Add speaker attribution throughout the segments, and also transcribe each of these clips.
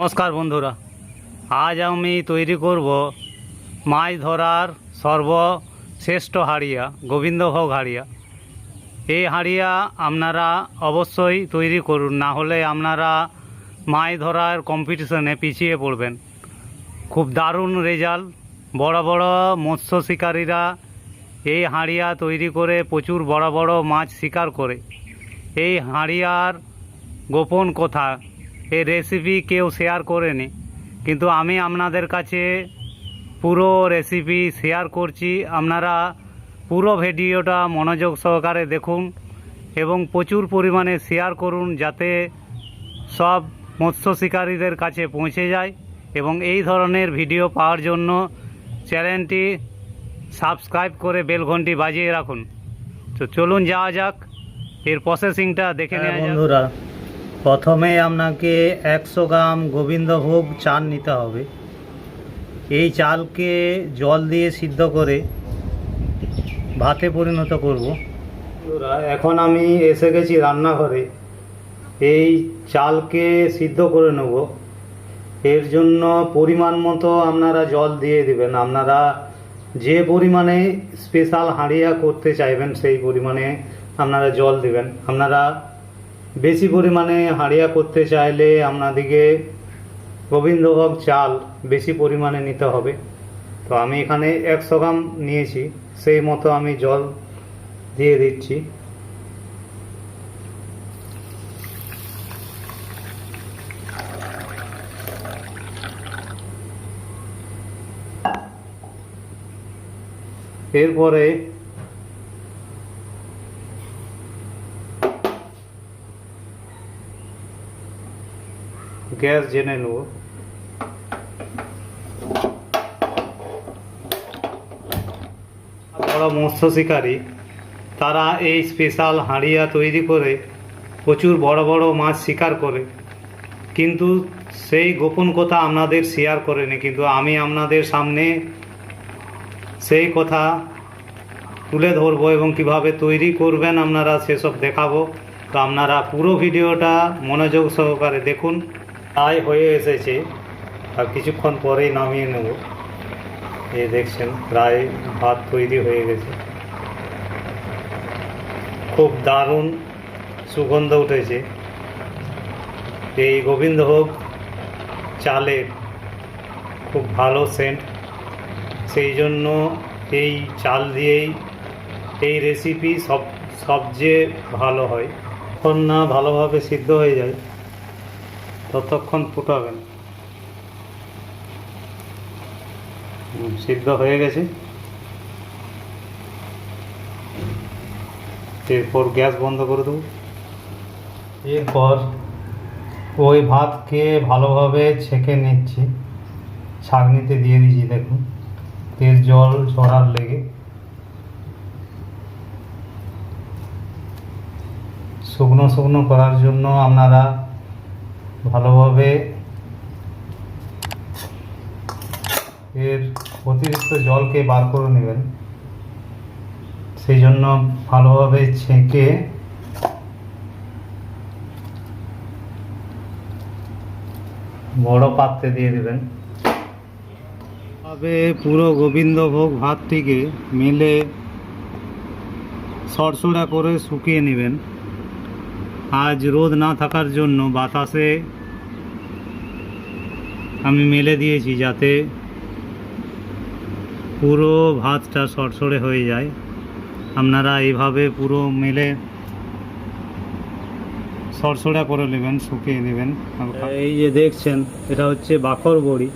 Speaker 1: নমস্কার বন্ধুরা, আজ আমি তৈরি করব মাছ ধরার সর্বশ্রেষ্ঠ হাড়িয়া, গোবিন্দভোগ হাড়িয়া। এই হাড়িয়া আপনারা অবশ্যই তৈরি করুন, না হলে আপনারা মাছ ধরার কম্পিটিশনে পিছিয়ে পড়বেন। খুব দারুণ রেজাল্ট বড় বড় মৎস্য শিকারীরা এই হাড়িয়া তৈরি করে প্রচুর বড় বড় মাছ শিকার করে। এই হাড়িয়ার গোপন কথা এই রেসিপি কেউ শেয়ার করেনি। কিন্তু আমি আপনাদের কাছে পুরো রেসিপি শেয়ার করছি। আপনারা পুরো ভিডিওটা মনোযোগ সহকারে দেখুন এবং প্রচুর পরিমাণে শেয়ার করুন যাতে সব মৎস্য শিকারীদের কাছে পৌঁছে যায় এবং এই ধরনের ভিডিও পাওয়ার জন্য চ্যানেলটি সাবস্ক্রাইব করে বেল ঘন্টি বাজিয়ে রাখুন। তো চলুন যাওয়া যাক। এর প্রসেসিংটা দেখে নেওয়া বন্ধুরা প্রথমে আপনাকে একশো গ্রাম গোবিন্দভোগ চাল নিতে হবে। এই চালকে জল দিয়ে সিদ্ধ করে ভাতে পরিণত করব। এখন আমি এসে গেছি রান্নাঘরে। এই চালকে সিদ্ধ করে নেব। এর জন্য পরিমাণ মতো আপনারা জল দিয়ে দিবেন। আপনারা যে পরিমাণে স্পেশাল হাঁড়িয়া করতে চাইবেন, সেই পরিমাণে আপনারা জল দিবেন। আপনারা বেশি পরিমাণে হাড়িয়া করতে চাইলে আপনাদিকে গোবিন্দভোগ চাল বেশি পরিমাণে নিতে হবে। তো আমি এখানে একশো গ্রাম নিয়েছি, সেই মতো আমি জল দিয়ে দিচ্ছি। এরপরে গ্যাস জেনে নেব। বড় মৎস্য শিকারী, তারা এই স্পেশাল হাঁড়িয়া তৈরি করে প্রচুর বড় বড় মাছ শিকার করে। কিন্তু সেই গোপন কথা আপনাদের শেয়ার করেনি কিন্তু আমি আপনাদের সামনে সেই কথা তুলে ধরবো এবং কীভাবে তৈরি করবেন আপনারা সেসব দেখাবো। তো আপনারা পুরো ভিডিওটা মনোযোগ সহকারে দেখুন। প্রায় হয়ে এসেছে। আর কিছুক্ষণ পরেই নামিয়ে নেব। এই দেখছেন, প্রায় ভাত তৈরি হয়ে গেছে। খুব দারুণ সুগন্ধ উঠেছে। এই গোবিন্দভোগ চালের খুব ভালো সেন্ট সেই জন্য এই চাল দিয়েই এই রেসিপি সব, সবচেয়ে ভালো হয়। যখন না ভালোভাবে সিদ্ধ হয়ে যায়। ততক্ষণ ফুটাবেন। সিদ্ধ হয়ে গেছে। এরপর গ্যাস বন্ধ করে দেবো। এরপর ওই ভাতকে ভালোভাবে ছেঁকে নিচ্ছি। ছাঁকনিতে দিয়ে দিচ্ছি দেখুন। তেল, জল ছড়ার লেগে। শুকনো শুকনো করার জন্য আপনারা ভালোভাবে এর অতিরিক্ত জলকে বার করে নেবেন। সেই জন্য ভালোভাবে ছেঁকে বড় পাত্রে দিয়ে দেবেন। তবে পুরো গোবিন্দভোগ ভাতটিকে মিলে সরসড়া করে শুকিয়ে নেবেন। আজ রোদ না থাকার জন্য বাতাসে আমি মেলে দিয়েছি যাতে পুরো ভাতটা সরসরে হয়ে যায়। আপনারা এইভাবে পুরো মেলে সরসড়া করে নেবেন, শুকিয়ে নেবেন। এই যে দেখছেন, এটা হচ্ছে বাখর বড়ি।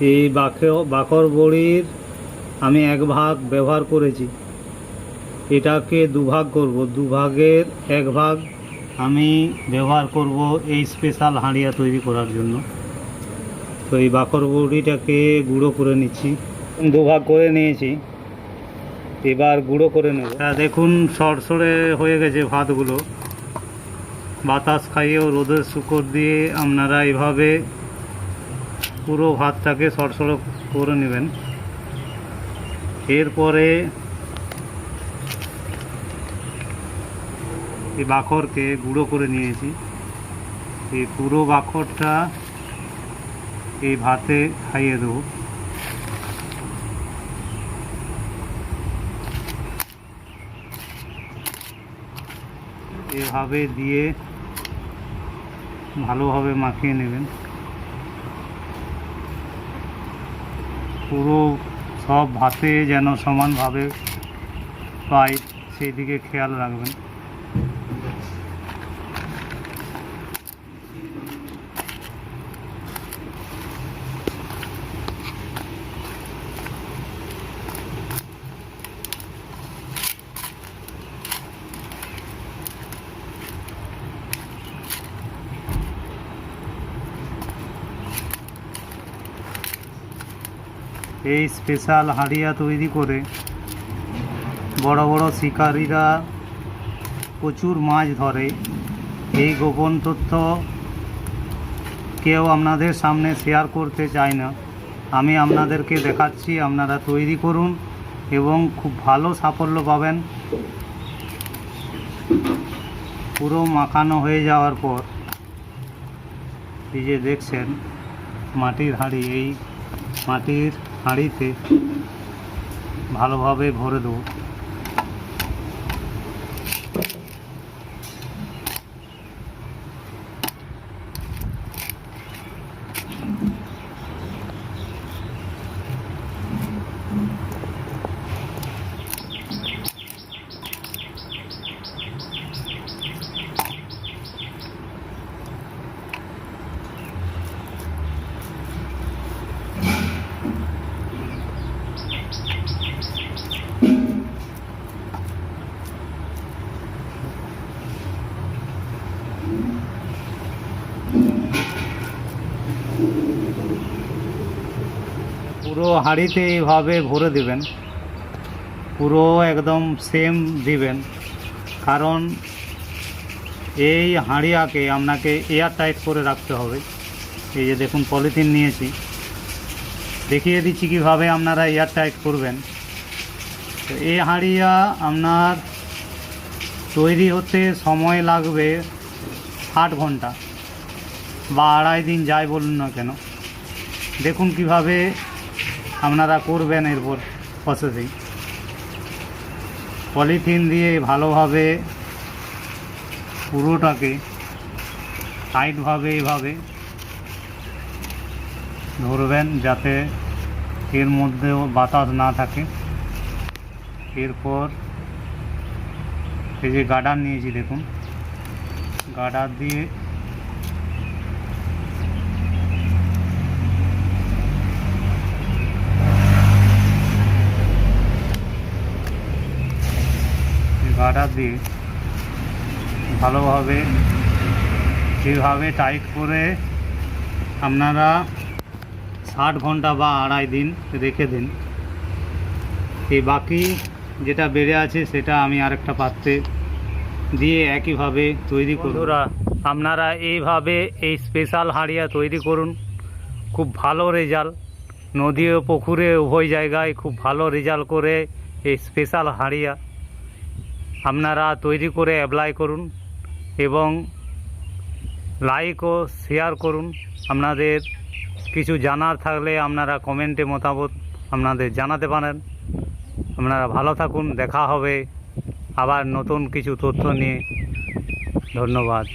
Speaker 1: এই বাখর বাখর বড়ির আমি এক ভাগ ব্যবহার করেছি। এটাকে দুভাগ করব। দুভাগের এক ভাগ আমি ব্যবহার করব এই স্পেশাল হাঁড়িয়া তৈরি করার জন্য। তো এই বাকর বড়িটাকে গুঁড়ো করে নিচ্ছি। দুভাগ করে নিয়েছি। এবার গুঁড়ো করে নেব। হ্যাঁ দেখুন সরসরে হয়ে গেছে ভাতগুলো। বাতাস খাইয়েও রোদের শুকর দিয়ে আপনারা এভাবে পুরো ভাতটাকে সরসরে করে নেবেন। এরপরে এই বাখরকে গুঁড়ো করে নিয়েছি। এই পুরো বাখরটা এই ভাতে খাইয়ে দেবো। এভাবে দিয়ে ভালোভাবে মাখিয়ে নেবেন। পুরো সব ভাতে যেন সমানভাবে পাই সেই দিকে খেয়াল রাখবেন। এই স্পেশাল হাড়িয়া তৈরি করে বড় বড় শিকারীরা প্রচুর মাছ ধরে। এই গোপন তথ্য কেউ আপনাদের সামনে শেয়ার করতে চায় না। আমি আপনাদেরকে দেখাচ্ছি, আপনারা তৈরি করুন এবং খুব ভালো সাফল্য পাবেন। পুরো মাখানো হয়ে যাওয়ার পর এই যে দেখছেন, মাটির হাঁড়ি, এই মাটির হাঁড়িতে ভালোভাবে ভরে দেবো। পুরো হাঁড়িতে এইভাবে ভরে দেবেন। পুরো একদম সেম দিবেন। কারণ এই হাঁড়িয়াকে আপনাকে এয়ার টাইট করে রাখতে হবে। এই যে দেখুন, পলিথিন নিয়েছি। দেখিয়ে দিচ্ছি কীভাবে আপনারা এয়ার টাইট করবেন। তো এই হাঁড়িয়া আপনার তৈরি হতে সময় লাগবে আট ঘণ্টা বা আড়াই দিন, যাই বলুন না কেন। দেখুন কীভাবে আপনারা করবেন এরপর প্রসেসিং পলিথিন দিয়ে ভালোভাবে পুরোটাকে টাইটভাবে এইভাবে ধরবেন যাতে এর মধ্যেও বাতাস না থাকে। এরপর এই যে গার্ডার নিয়েছি দেখুন। গার্ডার দিয়ে গার্ডার দিয়ে ভালোভাবে যেভাবে টাইট করে আপনারা ষাট ঘণ্টা বা আড়াই দিন রেখে দিন। এই বাকি যেটা বেড়ে আছে সেটা আমি আরেকটা পাত্রে দিয়ে একইভাবে তৈরি করুন। আপনারা এইভাবে এই স্পেশাল হাড়িয়া তৈরি করুন। খুব ভালো রেজাল্ট নদী ও পুকুরে উভয় জায়গায় খুব ভালো রেজাল্ট করে এই স্পেশাল হাঁড়িয়া। আপনারা তৈরি করে অ্যাপ্লাই করুন এবং লাইক ও শেয়ার করুন। আপনাদের কিছু জানার থাকলে আপনারা কমেন্টে মতামত আপনাদের জানাতে পারেন। আপনারা ভালো থাকুন, দেখা হবে আবার নতুন কিছু তথ্য নিয়ে। ধন্যবাদ।